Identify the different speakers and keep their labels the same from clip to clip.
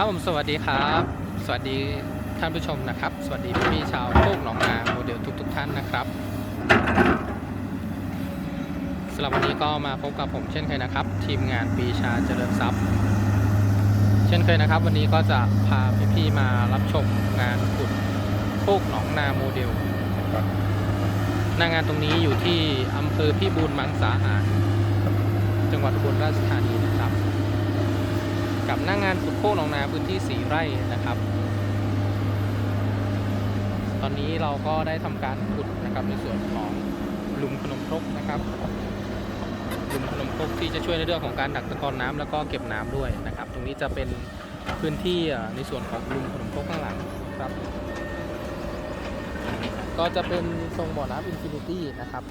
Speaker 1: ครับผมสวัสดีครับ สวัสดีท่านผู้ชมนะครับ สวัสดีพี่ชาวโคกหนองนาโมเดลทุกๆทท่านนะครับสำหรับวันนี้ก็มาพบกับผมเช่นเคยนะครับ ทีมงานปีชาเจริญทรัพย์ เช่นเคยนะครับ วันนี้ก็จะพาพี่ๆมารับชมงานขุดโคกหนองนาโมเดลหน้างานตรงนี้อยู่ที่อำเภอพิบูลมังสาหาร จังหวัดอุบลราชธานี กับหน้างงานขุดโค้งหนองนาพื้นที่ 4 ไร่นะครับ ตอนนี้เราก็ได้ทำการขุดนะครับในส่วนของลุมขนมครกนะครับลุมขนมครกที่จะช่วยในเรื่องของการดักตะกอนน้ำแล้วก็เก็บน้ำด้วยนะครับ ตรงนี้จะเป็นพื้นที่ในส่วนของลุมขนมครกข้างหลังครับ ก็จะเป็นทรงบ่อน้ำอินฟินิตี้นะครับ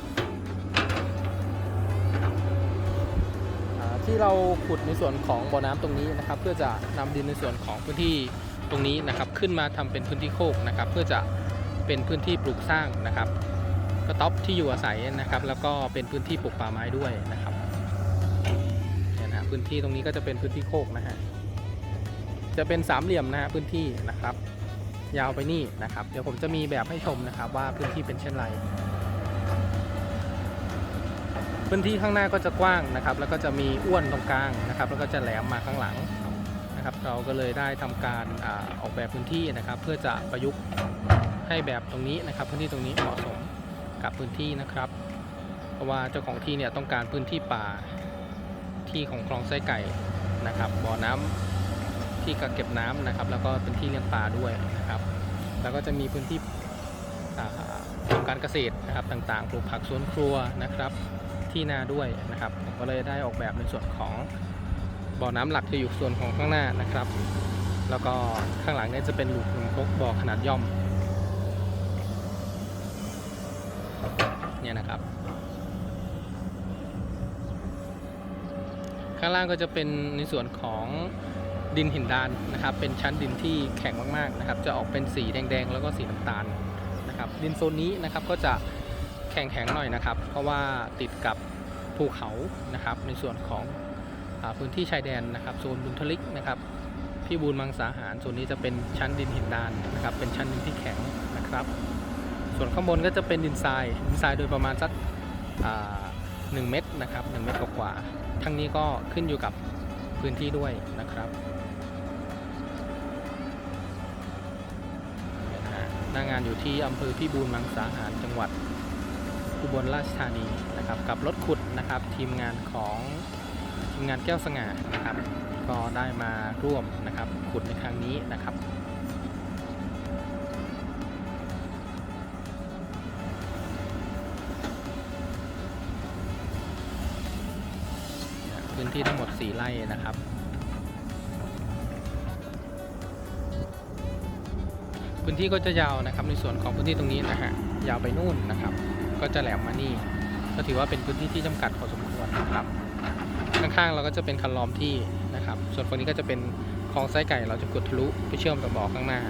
Speaker 1: ที่เราขุดในส่วนของบ่อน้ำตรงนี้นะครับ เพื่อจะนำดินในส่วนของพื้นที่ตรงนี้นะครับ ขึ้นมาทำเป็นพื้นที่โคกนะครับ เพื่อจะเป็นพื้นที่ปลูกสร้างนะครับกระต๊อบที่อยู่อาศัยนะครับ แล้วก็เป็นพื้นที่ปลูกป่าไม้ด้วยนะครับเนี่ยนะพื้นที่ตรงนี้ก็จะเป็นพื้นที่โคกนะฮะจะเป็นสามเหลี่ยมนะฮะพื้นที่นะครับ ยาวไปนี่นะครับ เดี๋ยวผมจะมีแบบให้ชมนะครับ ว่าพื้นที่เป็นเช่นไร พื้นที่ข้างหน้าก็จะกว้างนะครับ แล้วก็จะมีอ้วนตรงกลางนะครับ แล้วก็จะแหลมมาข้างหลังนะครับ เราก็เลยได้ทำการอาออกแบบพื้นที่นะครับ เพื่อจะประยุกต์ให้แบบตรงนี้นะครับ พื้นที่ตรงนี้เหมาะสมกับพื้นที่นะครับ เพราะว่าเจ้าของที่เนี่ยต้องการพื้นที่ป่าที่ของคลองไส้ไก่นะครับ บ่อน้ำที่กักเก็บน้ำนะครับ แล้วก็เป็นที่เลี้ยงปลาด้วยนะครับ แล้วก็จะมีพื้นที่ทำการเกษตรนะครับต่างๆ ปลูกผักสวนครัวนะครับ ที่นาด้วยนะครับ ผมก็เลยได้ออกแบบในส่วนของบ่อน้ำหลักจะอยู่ส่วนของข้างหน้านะครับ แล้วก็ข้างหลังเนี่ยจะเป็นหลุมหลุมพกบ่อขนาดย่อมเนี่ยนะครับ ข้างล่างก็จะเป็นในส่วนของดินหินดานนะครับ เป็นชั้นดินที่แข็งมากๆนะครับ จะออกเป็นสีแดงๆ แล้วก็สีน้ำตาลนะครับ ดินโซนนี้นะครับก็จะ แข็งๆหน่อยนะครับ เพราะว่าติดกับภูเขานะครับ ในส่วนของอพื้นที่ชายแดนนะครับโซนบุญทลิกนะครับพี่บูลมังสาหารส่วนนี้จะเป็นชั้นดินหินดานนะครับ เป็นชั้นดินที่แข็งนะครับ ส่วนข้างบนก็จะเป็นดินทรายดินทรายโดยประมาณสักหนึ่งเมตรนะครับหนึ่งเมตรกว่าทั้งนี้ก็ขึ้นอยู่กับพื้นที่ด้วยนะครับหน้างานอยู่ที่อำเภอพี่บูลมังสาหารจังหวัด อุบลราชธานีนะครับกับรถขุดนะครับทีมงานของทีมงานแก้วสง่านะครับ ก็ได้มาร่วมนะครับขุดในครั้งนี้นะครับพื้นที่ทั้งหมด 4 ไร่นะครับพื้นที่ก็จะยาวนะครับในส่วนของพื้นที่ตรงนี้นะฮะยาวไปนู่นนะครับ ก็จะแหลมมานี่ ก็ถือว่าเป็นพื้นที่ที่จำกัดพอสมควรนะครับ ข้างๆเราก็จะเป็นคันล้อมที่นะครับ ส่วนฝั่งนี้ก็จะเป็นคลองไส้ไก่เราจะขุดทะลุไปเชื่อมกับบ่อข้างหน้า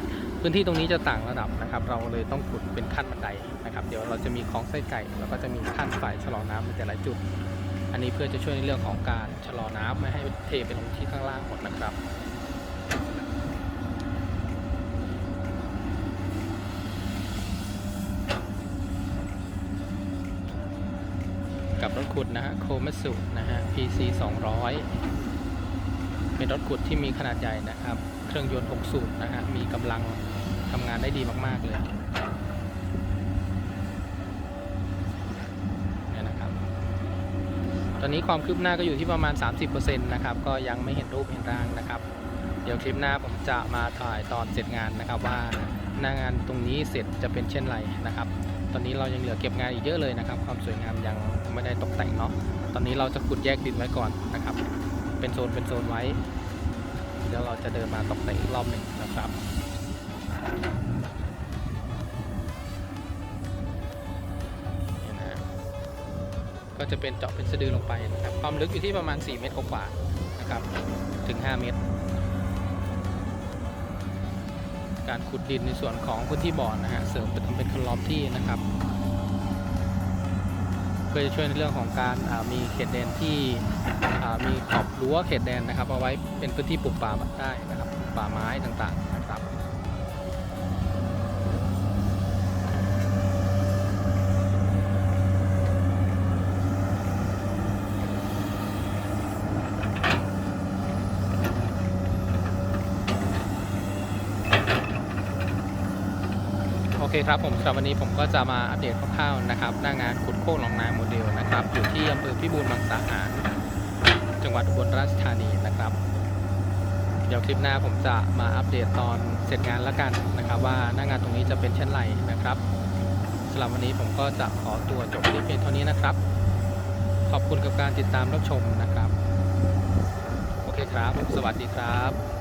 Speaker 1: พื้นที่ตรงนี้จะต่างระดับนะครับ เราเลยต้องขุดเป็นขั้นบันไดนะครับ เดี๋ยวเราจะมีคลองไส้ไก่แล้วก็จะมีขั้นฝ่ายชะลอน้ำในแต่ละจุด อันนี้เพื่อจะช่วยในเรื่องของการชะลอน้ำไม่ให้เทไปลงที่ข้างล่างหมดนะครับ รถขุดนะฮะโคมัสุนะฮะ PC 200 เป็นรถขุดที่มีขนาดใหญ่นะครับ เครื่องยนต์ 6 สูบนะฮะ มีกำลังทำงานได้ดีมากๆเลยนี่นะครับ ตอนนี้ความคืบหน้าก็อยู่ที่ประมาณ 30%นะครับ ก็ยังไม่เห็นรูปเห็นร่างนะครับ เดี๋ยวคลิปหน้าผมจะมาถ่ายตอนเสร็จงานนะครับว่า หน้างานตรงนี้เสร็จจะเป็นเช่นไรนะครับ ตอนนี้เรายังเหลือเก็บงานอีกเยอะเลยนะครับ ความสวยงามยังไม่ได้ตกแต่งเนาะตอนนี้เราจะขุดแยกดินไว้ก่อนนะครับ เป็นโซนเป็นโซนไว้เดี๋ยวเราจะเดินมาตกแต่งอีกรอบหนึ่งนะครับก็จะเป็นเจาะเป็นสะดือลงไปนะครับความลึกอยู่ที่ประมาณ 4 เมตรกว่าๆนะครับถึง 5 เมตร การขุดดินในส่วนของพื้นที่บ่อนะฮะเสริมไปทำเป็นคันล้อมที่นะครับเพื่อจะช่วยในเรื่องของการมีเขตแดนที่มีขอบรั้วเขตแดนนะครับเอาไว้เป็นพื้นที่ปลูกป่าได้นะครับป่าไม้ต่างๆนะครับ โอเคครับผมสำหรับวันนี้ผมก็จะมาอัปเดตคร่าวๆนะครับหน้างานขุดโค้งหนองนาโมเดลนะครับอยู่ที่อำเภอพิบูลมังสาหารจังหวัดอุบลราชธานีนะครับ เดี๋ยวคลิปหน้าผมจะมาอัปเดตตอนเสร็จงานแล้วกันนะครับ ว่าหน้างานตรงนี้จะเป็นเช่นไรนะครับสำหรับวันนี้ผมก็จะขอตัวจบคลิปเพียงเท่านี้นะครับ ขอบคุณกับการติดตามรับชมนะครับ โอเคครับ สวัสดีครับ